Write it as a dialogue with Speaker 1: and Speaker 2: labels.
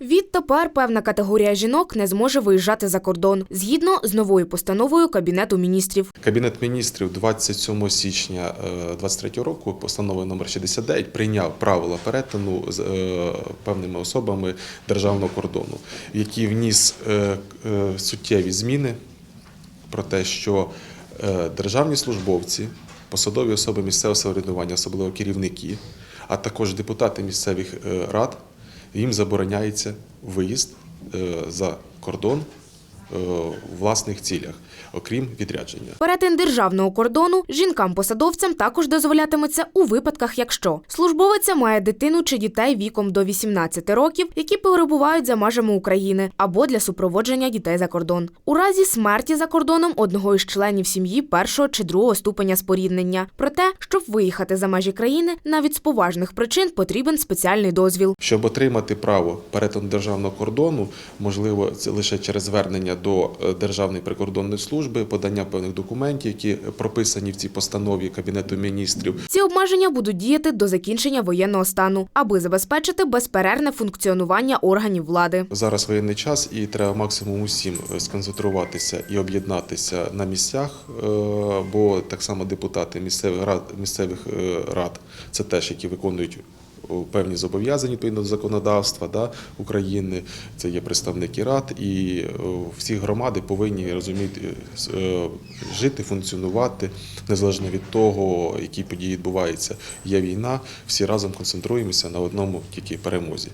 Speaker 1: Відтепер певна категорія жінок не зможе виїжджати за кордон згідно з новою постановою Кабінету міністрів.
Speaker 2: Кабінет міністрів 27 січня 2023 року постановою номер 69 прийняв правила перетину з е, певними особами державного кордону, який вніс е, е, суттєві зміни про те, що е, державні службовці, посадові особи місцевого самоврядування, особливо керівники, а також депутати місцевих е, рад, їм забороняється виїзд е, за кордон власних цілях, окрім відрядження.
Speaker 1: Перетин державного кордону жінкам-посадовцям також дозволятиметься у випадках, якщо службовиця має дитину чи дітей віком до 18 років, які перебувають за межами України, або для супроводження дітей за кордон. У разі смерті за кордоном одного із членів сім'ї першого чи другого ступеня споріднення. Проте, щоб виїхати за межі країни, навіть з поважних причин потрібен спеціальний дозвіл.
Speaker 2: Щоб отримати право перетину державного кордону, можливо, це лише через звернення до е, Державної прикордонної служби, подання певних документів, які прописані в цій постанові Кабінету міністрів.
Speaker 1: Ці обмеження будуть діяти до закінчення воєнного стану, аби забезпечити безперервне функціонування органів влади.
Speaker 2: Зараз воєнний час, і треба максимум усім е, сконцентруватися і об'єднатися на місцях, е, бо так само депутати місцевих рад, місцевих рад це теж які виконують певні зобов'язання відповідно до законодавства да, України. Це є представники рад, і всі громади повинні розуміти, с- е, жити, функціонувати незалежно від того, які події відбуваються. Є війна, всі разом концентруємося на одному тільки перемозі.